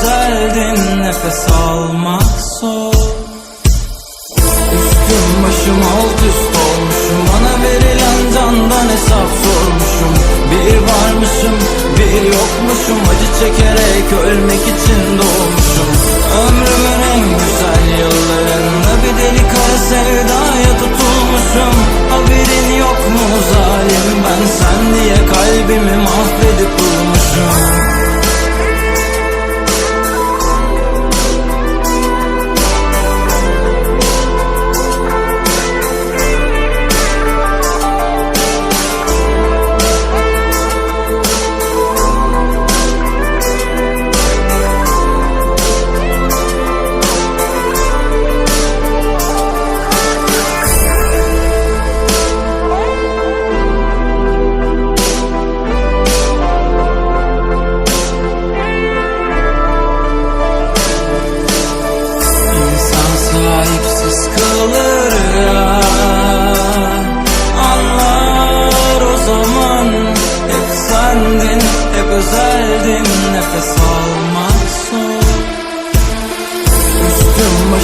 hep özeldin Nefes almak zor Üstüm başım alt üst olmuşum. Bana verilen candan hesap sormuşum. Bir varmışım bir yokmuşum. Acı çekerek ölmek için doğmuşum. Ömrümün